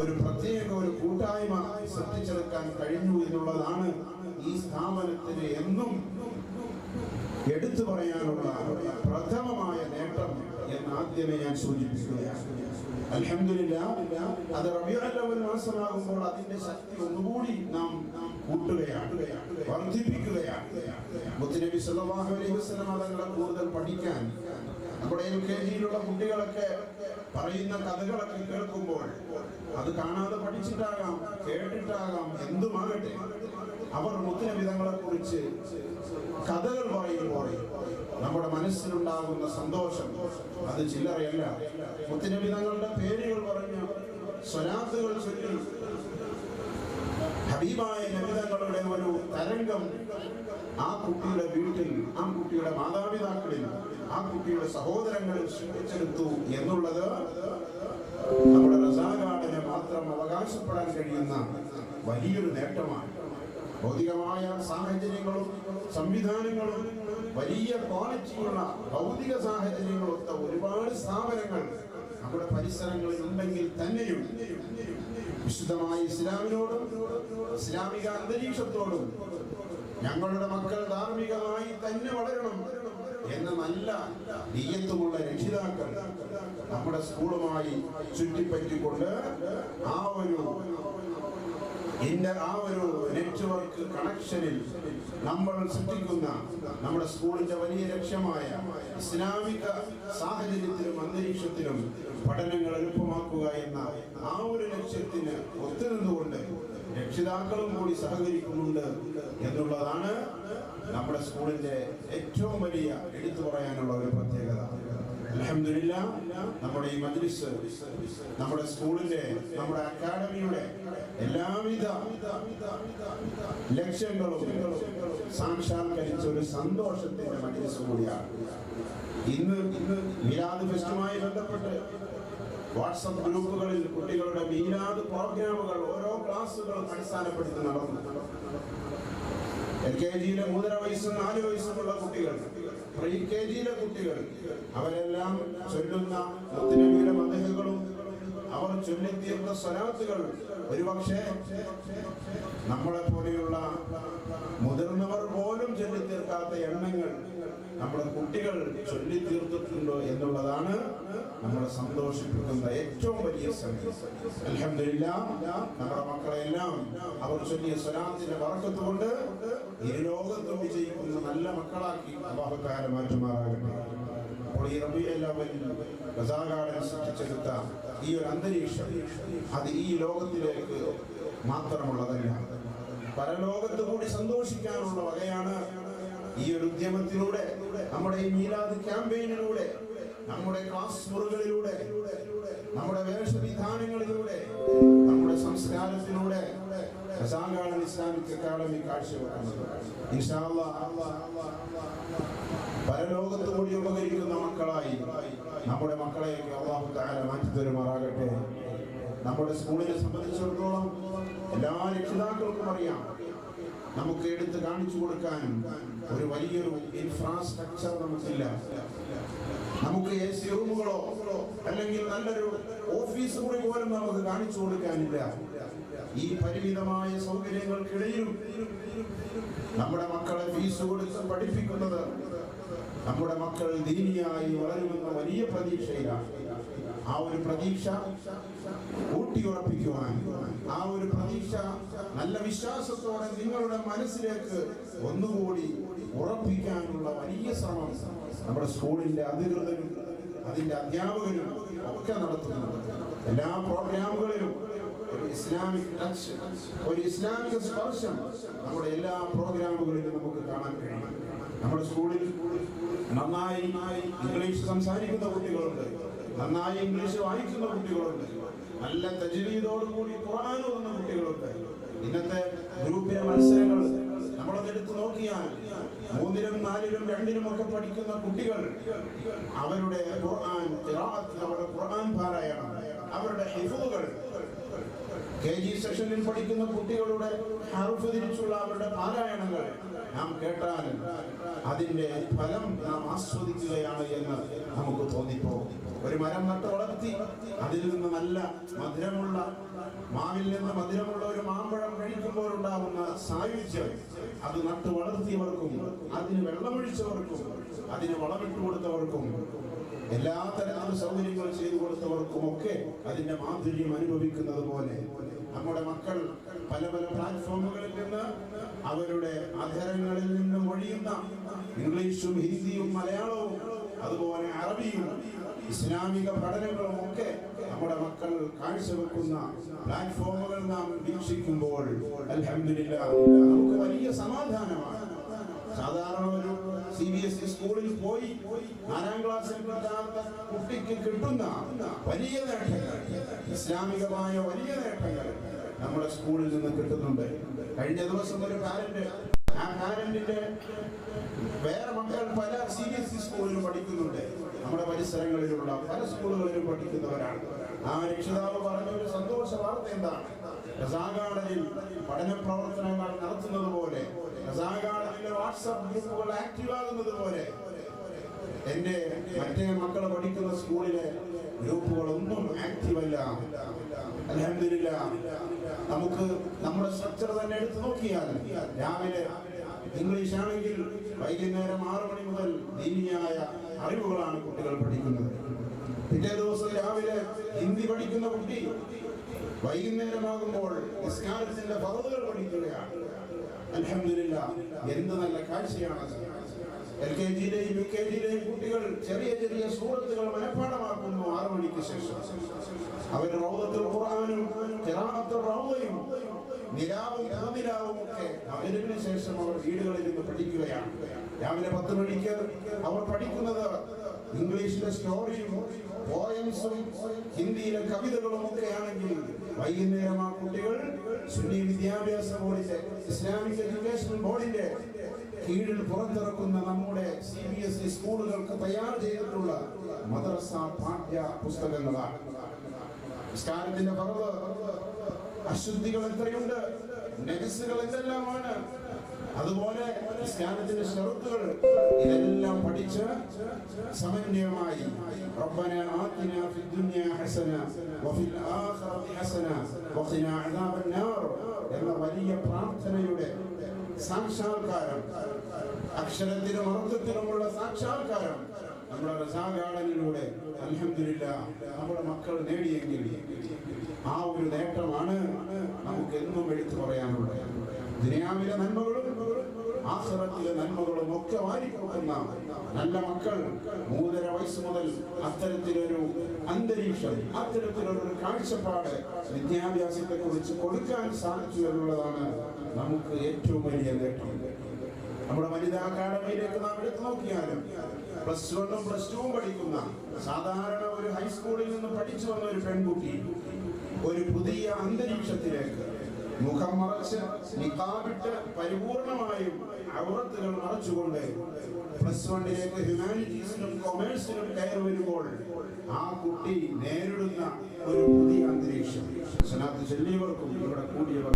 ഒരു പ്രത്യേക ഒരു കൂട്ടായ്മ സൃഷ്ടിച്ചെടുക്കാൻ കഴിഞ്ഞു എന്നുള്ളതാണ് ഈ സ്ഥാപനത്തിന് എന്നും എടുത്തു പറയാനുള്ള പ്രഥമമായ നേട്ടം എന്ന് ആദ്യമേ ഞാൻ സൂചിപ്പിക്കുകയാണ്. അത് റബിയുൽ മാസമാകുമ്പോൾ അതിന്റെ ശക്തി ഒന്നുകൂടി നാം കൂട്ടുകയാണ് വർദ്ധിപ്പിക്കുകയാണ്. മുത്തുനബി സല്ലല്ലാഹു അലൈഹി വസല്ലം തങ്ങളെ കൂടുതൽ പഠിക്കാൻ നമ്മുടെ എൽ കെ ജിയിലുള്ള കുട്ടികളൊക്കെ പറയുന്ന കഥകളൊക്കെ കേൾക്കുമ്പോൾ അത് കാണാതെ പഠിച്ചിട്ടാകാം കേട്ടിട്ടാകാം എന്തുമാകട്ടെ. അവർ മുത്തുനബിതങ്ങളെ കുറിച്ച് കഥകൾ പറയുമ്പോൾ നമ്മുടെ മനസ്സിലുണ്ടാകുന്ന സന്തോഷം അത് ചില്ലറയല്ല. മുത്തുനബിതങ്ങളുടെ പേരുകൾ പറഞ്ഞ സ്വലാത്തുകൾ ചൊല്ലി. ഹബീബായ നബിതങ്ങളുടെ ഒരു തരംഗം ആ കുട്ടിയുടെ വീട്ടിൽ ആ കുട്ടിയുടെ മാതാപിതാക്കളിൽ ആ കുട്ടിയുടെ സഹോദരങ്ങളിൽ സൃഷ്ടിച്ചെടുത്തു എന്നുള്ളത് നമ്മുടെ റസാഗാർഡിന് മാത്രം അവകാശപ്പെടാൻ കഴിയുന്ന വലിയൊരു നേട്ടമാണ്. ഭൗതികമായ സാഹചര്യങ്ങളും സംവിധാനങ്ങളും വലിയ ക്വാളിറ്റിയുള്ള ഭൗതിക സാഹചര്യങ്ങളൊത്ത ഒരുപാട് സ്ഥാപനങ്ങൾ നമ്മുടെ പരിസരങ്ങളിൽ ഉണ്ടെങ്കിൽ തന്നെയും വിശുദ്ധമായ ഇസ്ലാമിനോടും ഇസ്ലാമിക അന്തരീക്ഷത്തോടും ഞങ്ങളുടെ മക്കൾ ധാർമ്മികമായി തന്നെ വളരണം എന്ന നല്ല നീയത്തുമുള്ള രക്ഷിതാക്കൾ നമ്മുടെ സ്കൂളുമായി ചുറ്റിപ്പറ്റിക്കൊണ്ട് ആ ഒരു എന്റെ ആ ഒരു നെറ്റ്വർക്ക് കണക്ഷനിൽ നമ്മൾ സൃഷ്ടിക്കുന്ന നമ്മുടെ സ്കൂളിന്റെ വലിയ ലക്ഷ്യമായ ഇസ്ലാമിക സാഹചര്യത്തിലും അന്തരീക്ഷത്തിലും പഠനങ്ങൾ എളുപ്പമാക്കുക എന്ന ആ ഒരു ലക്ഷ്യത്തിന് ഒത്തുനിന്നുകൊണ്ട് രക്ഷിതാക്കളും കൂടി സഹകരിക്കുന്നുണ്ട് എന്നുള്ളതാണ് നമ്മുടെ സ്കൂളിന്റെ ഏറ്റവും വലിയ എടുത്തു പറയാനുള്ള ഒരു പ്രത്യേകത. നമ്മുടെ ഈ മജ്ലിസ് നമ്മുടെ സ്കൂളിന്റെ നമ്മുടെ അക്കാഡമിയുടെ എല്ലാവിധ ലക്ഷ്യങ്ങളും സാക്ഷാത്കരിച്ച ഒരു സന്തോഷത്തിന്റെ മജ്ലിസ് കൂടിയാണ്. ഇന്ന് ഇന്ന് മിലാദ് ഫെസ്റ്റുമായി ബന്ധപ്പെട്ട് വാട്സപ്പ് ഗ്രൂപ്പുകളിൽ കുട്ടികളുടെ മീലാദ് പ്രോഗ്രാമുകൾ ഓരോ ക്ലാസ്സുകളും അടിസ്ഥാനപ്പെടുത്തി നടന്നു. എൽ കെ ജിയിലെ മൂന്നര വയസ്സും നാല് വയസ്സുമുള്ള കുട്ടികൾ പ്രീ കെ ജിയിലെ കുട്ടികൾ അവരെല്ലാം ചൊല്ലുന്ന മുത്തുനബിയുടെ മതകളും അവർ ചൊല്ലിത്തീർന്ന സ്വലാത്തുകൾ ഒരുപക്ഷെ നമ്മളെ പോലെയുള്ള മുതിർന്നവർ നമ്മുടെ കുട്ടികൾ ചൊല്ലിത്തീർത്തിട്ടുണ്ട് എന്നുള്ളതാണ് നമ്മളെ സന്തോഷിപ്പിക്കുന്ന ഏറ്റവും വലിയ നമ്മുടെ മക്കളെല്ലാം അവർ ചൊല്ലിയ സ്വലാത്തിന്റെ വറക്കത്ത് കൊണ്ട് ഈ ലോകത്തും വിജയിക്കുന്ന നല്ല മക്കളാക്കി അള്ളാഹുക്കാരെ മാറ്റുമാറാകട്ടെ. അപ്പോൾ ഈ റസാ ഗാർഡൻ സൃഷ്ടിച്ചെടുത്ത ഈ ഒരു അന്തരീക്ഷം അത് ഈ ലോകത്തിലേക്ക് മാത്രമുള്ളതല്ല പരലോകത്ത് കൂടി സന്തോഷിക്കാനുള്ള വകയാണ് ഈ ഒരു ഉദ്യമത്തിലൂടെ നമ്മുടെ ഈ മീലാദ് ക്യാമ്പയിനിലൂടെ നമ്മുടെ ക്ലാസ് മുറികളിലൂടെ നമ്മുടെ വേഷവിധാനങ്ങളിലൂടെ നമ്മുടെ സംസ്കാരത്തിലൂടെ റസാഗാർഡൻ ഇസ്ലാമിക് അക്കാദമി കാഴ്ചവെക്കുന്നത്. ഇൻഷാ പരലോകത്ത് കൂടി ഉപകരിക്കുന്ന മക്കളായി നമ്മുടെ മക്കളെയൊക്കെ അള്ളാഹു താര മാറ്റി തരുമാറാകട്ടെ. നമ്മുടെ സ്കൂളിനെ സംബന്ധിച്ചിടത്തോളം എല്ലാ രക്ഷിതാക്കൾക്കും അറിയാം. നമുക്ക് എടുത്ത് കാണിച്ചു കൊടുക്കാൻ ഒരു വലിയൊരു ഇൻഫ്രാസ്ട്രക്ചർ നമുക്കില്ല. നമുക്ക് എ സി റൂമുകളോ അല്ലെങ്കിൽ നല്ലൊരു ഓഫീസ് മുറി പോലും നമുക്ക് കാണിച്ചു കൊടുക്കാനില്ല. ഈ പരിമിതമായ സൗകര്യങ്ങൾക്കിടയിലും നമ്മുടെ മക്കളെ ഫീസ് കൊടുത്ത് പഠിപ്പിക്കുന്നത് നമ്മുടെ മക്കൾ ദീനിയായി വളരുമെന്ന വലിയ പ്രതീക്ഷയിലാണ്. ആ ഒരു പ്രതീക്ഷ ഊട്ടിയുറപ്പിക്കുവാൻ ആ ഒരു പ്രതീക്ഷ നല്ല വിശ്വാസത്തോടെ നിങ്ങളുടെ മനസ്സിലേക്ക് ഒന്നുകൂടി ഉറപ്പിക്കാനുള്ള വലിയ ശ്രമം നമ്മുടെ സ്കൂളിന്റെ അധികൃതരും അതിന്റെ അധ്യാപകരും ഒക്കെ നടത്തുന്നുണ്ട്. എല്ലാ പ്രോഗ്രാമുകളിലും ഒരു ഇസ്ലാമിക് ടച്ച് ഒരു ഇസ്ലാമിക സ്പർശം നമ്മുടെ എല്ലാ പ്രോഗ്രാമുകളിലും നമുക്ക് കാണാൻ കഴിയും. നമ്മുടെ സ്കൂളിൽ നന്നായി ഇംഗ്ലീഷ് സംസാരിക്കുന്ന കുട്ടികളുണ്ട് നന്നായി ഇംഗ്ലീഷ് വായിക്കുന്ന കുട്ടികളുണ്ട്. നല്ല തജ്വീദോടുകൂടി ഖുർആൻ ഓതുന്ന കുട്ടികളുണ്ട് ഇന്നത്തെ ഗ്രൂപ്പിലെ മത്സരങ്ങൾ നമ്മളത് എടുത്തു നോക്കിയാൽ മൂന്നിലും നാലിലും രണ്ടിലും ഒക്കെ പഠിക്കുന്ന കുട്ടികൾ അവരുടെ ഖുർആൻ അവരുടെ ഖുർആൻ പാരായണം അവരുടെ ഹിഫുകൾ. കെ ജി സെഷനിൽ പഠിക്കുന്ന കുട്ടികളുടെ ഹറുഫ് തിരിച്ചുള്ള അവരുടെ പാരായണങ്ങൾ നാം കേട്ടാൽ അതിന്റെ ഫലം നാം ആസ്വദിക്കുകയാണ് എന്ന് നമുക്ക് തോന്നിപ്പോകും. ഒരു മരം നട്ട് വളർത്തി അതിൽ നിന്ന് നല്ല മധുരമുള്ള മാവിൽ നിന്ന് മധുരമുള്ള ഒരു മാമ്പഴം കഴിക്കുമ്പോഴുണ്ടാവുന്ന സായുജ്യം. അത് നട്ട് വളർത്തിയവർക്കും അതിന് വെള്ളമൊഴിച്ചവർക്കും അതിന് വളമിട്ട് കൊടുത്തവർക്കും എല്ലാ തരത്തിലും സൗകര്യങ്ങൾ ചെയ്തു കൊടുത്തവർക്കും ഒക്കെ അതിന്റെ മാധുര്യം അനുഭവിക്കുന്നത് പോലെ നമ്മുടെ മക്കൾ പല പല പ്ലാറ്റ്ഫോമുകളിൽ നിന്ന് അവരുടെ അധരങ്ങളിൽ നിന്നും ഒഴിയുന്ന ഇംഗ്ലീഷും ഹിന്ദിയും മലയാളവും അതുപോലെ അറബിയും ഇസ്ലാമിക പഠനങ്ങളും ഒക്കെ നമ്മുടെ മക്കൾ കാഴ്ചവെക്കുന്ന പ്ലാറ്റ്ഫോമുകൾ നാം വീക്ഷിക്കുമ്പോൾ അലഹമില്ല നമുക്ക് വലിയ സമാധാനമാണ്. സി ബി എസ് ഇ സ്കൂളിൽ പോയി നാലാം ക്ലാസ്സിൽ കുട്ടിക്ക് കിട്ടുന്ന വലിയ നേട്ടങ്ങൾ ഇസ്ലാമികമായ വലിയ നേട്ടങ്ങൾ നമ്മുടെ സ്കൂളിൽ നിന്ന് കിട്ടുന്നുണ്ട്. കഴിഞ്ഞ ദിവസം ഒരു പാരന്റ് ആ പാരന്റിന്റെ വേറെ മക്കൾ പല സി ബി എസ് ഇ സ്കൂളിലും പഠിക്കുന്നുണ്ട്. നമ്മുടെ പരിസരങ്ങളിലുള്ള പല സ്കൂളുകളിലും പഠിക്കുന്നവരാണ്. ആ രക്ഷിതാവ് പറഞ്ഞ ഒരു സന്തോഷ വാർത്ത എന്താണ്? റസാഗാർഡനിൽ പഠന പ്രവർത്തനങ്ങൾ നടത്തുന്നത് പോലെ റസാഗാർഡനിലെ വാട്സപ്പ് ഗ്രൂപ്പുകൾ ആക്റ്റീവ് ആകുന്നത് പോലെ എന്റെ മറ്റേ മക്കൾ പഠിക്കുന്ന സ്കൂളിലെ ഗ്രൂപ്പുകളൊന്നും ആക്റ്റീവ് അല്ല അലഹമില്ല നമുക്ക് നമ്മുടെ സ്ട്രക്ചർ തന്നെ എടുത്തു നോക്കിയാൽ രാവിലെ ഇംഗ്ലീഷ് ആണെങ്കിൽ വൈകുന്നേരം ആറ് മണി മുതൽ ദീനിയായ അറിവുകളാണ് കുട്ടികൾ പഠിക്കുന്നത്. പിറ്റേ ദിവസം രാവിലെ ഹിന്ദി പഠിക്കുന്ന കുട്ടി വൈകുന്നേരമാകുമ്പോൾ നിസ്കാരത്തിന്റെ പഠിക്കുകയാണ്. അൽഹംദുലില്ലാ എന്ത് നല്ല കാഴ്ചയാണ് എൽ കെ ജിയിലെയും യു കെ ജിയിലെയും കുട്ടികൾ ചെറിയ ചെറിയ സൂറത്തുകൾ മനഃപ്പാടമാക്കുന്നു ആറു മണിക്ക് ശേഷം. അവർ റൗദത്തുൽ ഖുർആനും ഖിറാഅത്തുൽ റൗദയും നിലാവും നിലാവും ഒക്കെ അവരിന് ശേഷം അവർ വീടുകളിൽ നിന്ന് പഠിക്കുകയാണ്. രാവിലെ പത്ത് മണിക്ക് അവർ പഠിക്കുന്നത് ഇംഗ്ലീഷിലെ സ്റ്റോറിയും പോയംസും ഹിന്ദിയിലെ കവിതകളും ഒക്കെ ആണെങ്കിൽ വൈകുന്നേരം ആ കുട്ടികൾ സുന്നി വിദ്യാഭ്യാസ ബോർഡിന്റെ ഇസ്ലാമിക് എഡ്യൂക്കേഷൻ ബോർഡിന്റെ കീഴിൽ പുറത്തിറക്കുന്ന നമ്മുടെ സി ബി എസ് ഇ സ്കൂളുകൾക്ക് തയ്യാർ ചെയ്തിട്ടുള്ള മദ്രസ പാഠ്യ പുസ്തകങ്ങളാണ്. നിസ്കാരത്തിന്റെ പറവ് അശുദ്ധികൾ എത്രയുണ്ട്? നെഗസുകൾ എന്തെല്ലാമാണ്? അതുപോലെ നിസ്കാരത്തിന്റെ ഷറുത്തുകൾ ഇതെല്ലാം പഠിച്ച് സമന്വയമായി ربنا آتنا في الدنيا حسنة وفي الآخرة حسنة وقنا عذاب النار എന്ന വലിയ പ്രാർത്ഥനയുടെ സാക്ഷാത്കാരം അക്ഷരത്തിലും അർത്ഥത്തിലുമുള്ള സാക്ഷാത്കാരം നമ്മുടെ റസാഗാർഡനിലൂടെ അൽഹംദുലില്ല നമ്മുടെ മക്കൾ നേടിയെങ്കിൽ ആ ഒരു നേട്ടമാണ് നമുക്ക് എന്നും എടുത്തു പറയാനുള്ളത് ദുനിയാവിലെ നന്മകളും ആഖിറത്തിലെ നന്മകളും ഒക്കെ വാരിക്കൊടുക്കുന്ന നല്ല മക്കൾ മൂന്നര വയസ്സ് മുതൽ അത്തരത്തിലൊരു അന്തരീക്ഷം അത്തരത്തിലൊരു കാഴ്ചപ്പാട് വിദ്യാഭ്യാസത്തെ കുറിച്ച് കൊടുക്കാൻ സാധിച്ചു എന്നുള്ളതാണ് നമുക്ക് ഏറ്റവും വലിയ നേട്ടം. നമ്മുടെ വനിതാ അക്കാഡമിയിലേക്ക് നാം എടുത്തു നോക്കിയാലും പ്ലസ് വണ്ണും പ്ലസ് ടുവും പഠിക്കുന്ന സാധാരണ ഒരു ഹൈസ്കൂളിൽ നിന്ന് പഠിച്ചു വന്ന ഒരു പെൺകുട്ടി ഒരു പുതിയ അന്തരീക്ഷത്തിലേക്ക് മുഖം മറച്ച് നിക്കാവിട്ട് പരിപൂർണമായും ഔറത്തുകൾ മറച്ചുകൊണ്ട് പ്ലസ് വണ്ണിലേക്ക് ഹ്യൂമാനിറ്റീസിനും കൊമേഴ്സിനും കയറി വരുമ്പോൾ ആ കുട്ടി നേരിടുന്ന ഒരു പുതിയ അന്തരീക്ഷം. ചൊല്ലിയവർക്കും ഇവിടെ കൂടിയവർ